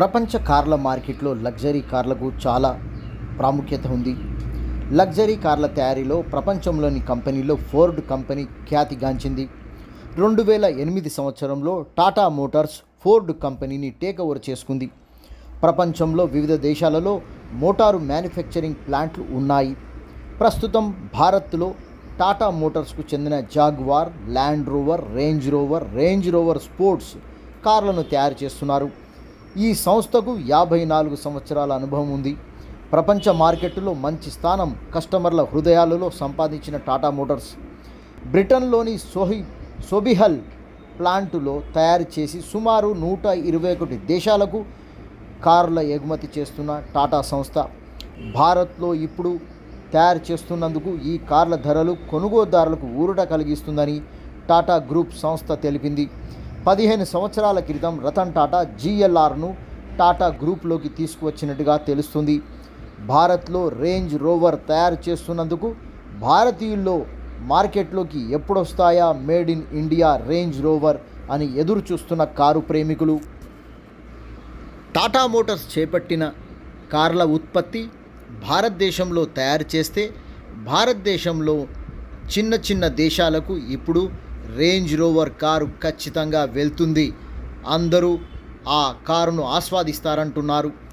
ప్రపంచ కార్ల మార్కెట్లో లగ్జరీ కార్లకు చాలా ప్రాముఖ్యత ఉంది. లగ్జరీ కార్ల తయారీలో ప్రపంచంలోని కంపెనీలో ఫోర్డ్ కంపెనీ ఖ్యాతిగాంచింది రెండు వేల ఎనిమిది సంవత్సరంలో టాటా మోటార్స్ ఫోర్డ్ కంపెనీని టేక్ ఓవర్ చేసుకుంది. ప్రపంచంలో వివిధ దేశాలలో మోటారు మ్యానుఫ్యాక్చరింగ్ ప్లాంట్లు ఉన్నాయి. ప్రస్తుతం భారత్లో టాటా మోటార్స్కు చెందిన Jaguar Land Rover Range Rover Range Rover Sports కార్లను తయారు చేస్తున్నారు. ఈ సంస్థకు యాభై నాలుగు సంవత్సరాల అనుభవం ఉంది. ప్రపంచ మార్కెట్లో మంచి స్థానం కస్టమర్ల హృదయాలలో సంపాదించిన టాటా మోటార్స్. బ్రిటన్లోని సోహి సోబిహల్ ప్లాంటులో తయారు చేసి సుమారు నూట ఇరవై ఒకటి దేశాలకు కార్ల ఎగుమతి చేస్తున్న టాటా సంస్థ. భారత్లో ఇప్పుడు తయారు చేస్తున్నందుకు ఈ కార్ల ధరలు కొనుగోదారులకు ఊరట కలిగిస్తుందని టాటా గ్రూప్ సంస్థ తెలిపింది. పదిహేను సంవత్సరాల క్రితం రతన్ టాటా జీఎల్ఆర్ను టాటా గ్రూప్లోకి తీసుకువచ్చినట్టుగా తెలుస్తుంది. భారత్లో రేంజ్ రోవర్ తయారు చేస్తున్నందుకు భారతీయుల్లో మార్కెట్లోకి ఎప్పుడొస్తాయా made in India Range Rover అని ఎదురు చూస్తున్న కారు ప్రేమికులు? టాటా మోటార్స్ చేపట్టిన కార్ల ఉత్పత్తి భారతదేశంలో తయారు చేస్తే భారతదేశంలో చిన్న చిన్న దేశాలకు ఇప్పుడు రేంజ్ రోవర్ కారు ఖచ్చితంగా వెళ్తుంది. అందరూ ఆ కారును ఆస్వాదిస్తారంటున్నారు.